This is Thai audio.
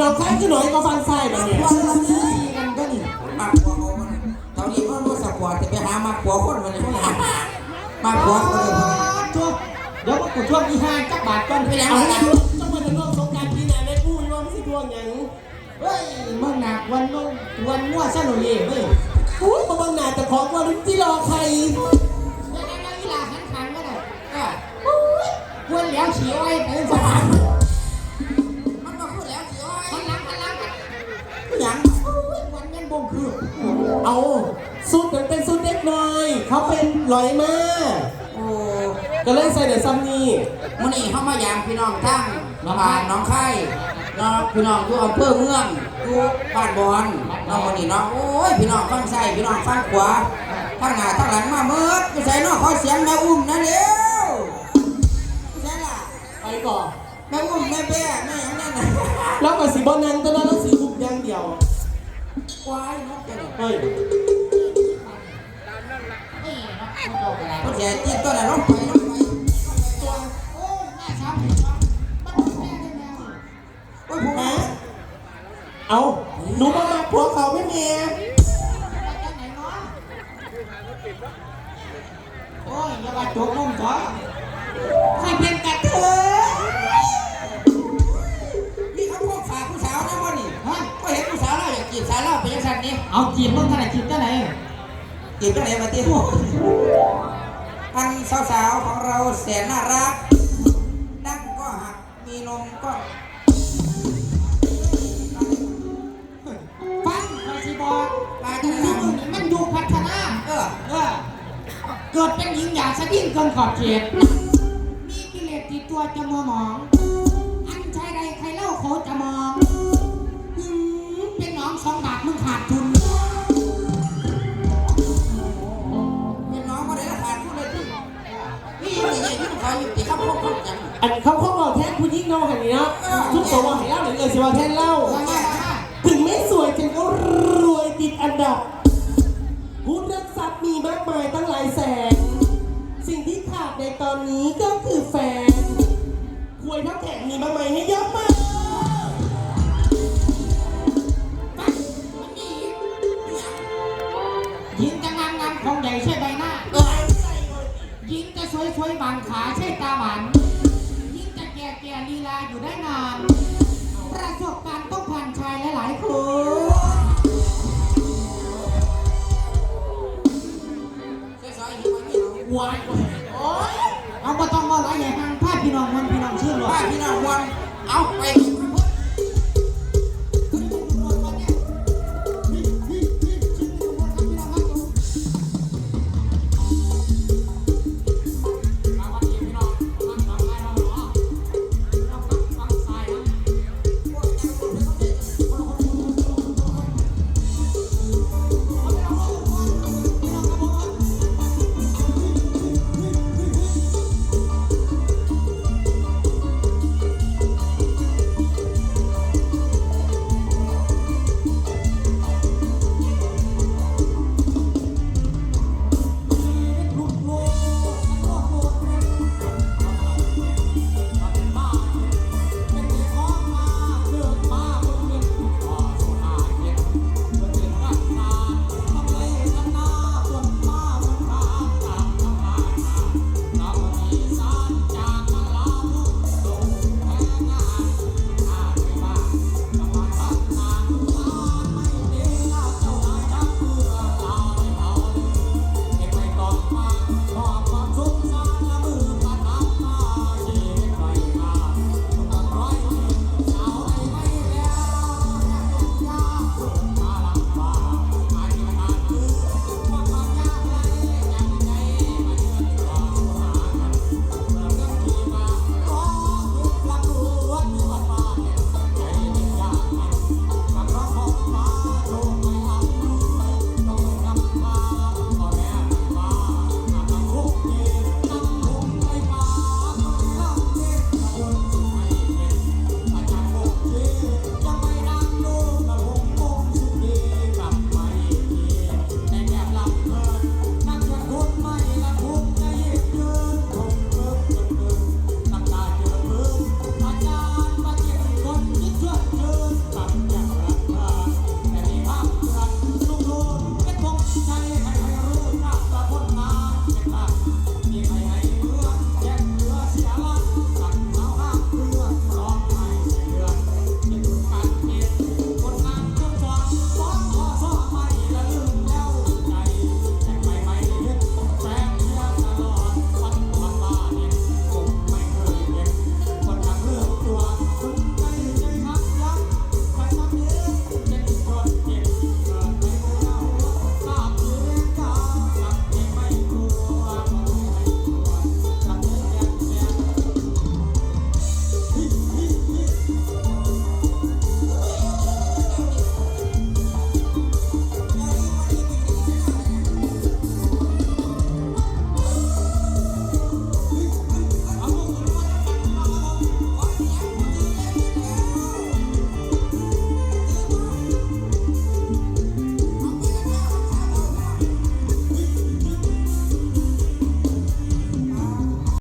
น้องซ้ายคือหน่อยก็ฟังซ้ายมาเนี่ยวันละนี้กันก็นี่มากกว่าเขานตอนนี้มันรู้สักกว่าจะไปหามากกว่าคนมันเลยมากกว่าคนเลยช่วงเดี๋ยวกูช่วงที่ห้าจักบาทก่อนไปแล้วเอานะละจังหวัดนอกสงการปีหนได้พูดว่าไม่ใช่ดวงหยังเฮ้ยมึงหนักวันนู้นวันมั่วซะหน่อยเฮ้ยอุ้ยมาบังหน้าแต่ของว่าลิ้นที่รอใครแล้วแล้วอีหลาหันขันก็ได้อะควรแล้วฉีอ้อยไปสบาน วันยังบ่งคือ เอาสุดมันเป็นสุดเด็กน้อย เขาเป็นลอยมาโอ้ก็เลยใส่แต่ซัมนี่มันนี่เข้ามายามพี่น้องทั้งน้องบานน้องไข่น้องพี่น้องอยู่อำเภอเมืองอยู่บ้านบอนน้องมันนี่เนาะโอ้ยพี่น้องฟังใส่พี่น้องฟังขวาทั้งหน้าทั้งหลังมาเมิดไม่ใช่เนาะขอเสียงแม่อุ้มนะเร็ว เนาะเจ้าเนี่ยเฮ้ยนี่เนาะไม่ต้องอะไรคนแก่จีนตัวน่ะลงไป นนี่เอาจีบมึงกันไหนจีบกันไหนจีบกันไหนมาตีพวกอันสาวๆของเราแสนน่ารักดั้งก็หักมีนมก็ฟังคอยสิบอกมาดูจังมึนะงนี่มันอยู่พัฒนาเออเออเกิดเป็นหญิงอยากสะดิ้งเกินขอบเขตมีกิเลสติดตัวจะมัวหมอง อันใช้ใดใครเล่าเขาจะมองหืมเป็นน้อง สองบาทมึงขาดทุนเป็นน้องก็ได้ราคาพูดเลยดินี่ยังใหญ่ที่เขาอยู่ที่เขาพวกเขาจังอันเขาเขาบอกแทนผู้หญิงเนาะหันนี้เนาะทุกตัวว่าให้เล่าหรือเออสิว่าแทนเล่าว่าไงล่ะถึงไม่สวยถึงก็รวยติดอันดับผู้รักทรัพย์มีมากมายตั้งหลายแสน สิ่งที่ขาดในตอนนี้ก็คือแฟนควยทับแขกมีมากมายให้ ขาใช่ตาหวานหญิงจะแก่แก่ลีลาอยู่ได้นาน ประสบการณ์ต้องผ่านชายหลายๆคนสวยๆอยู่ที่เราวายกว่าโอ๊ยเอาก็ต้องว่าไรใหญ่ทางภาพพี่น้องมันพี่น้องชื่อหรอป้าพี่น้องวันเอาไป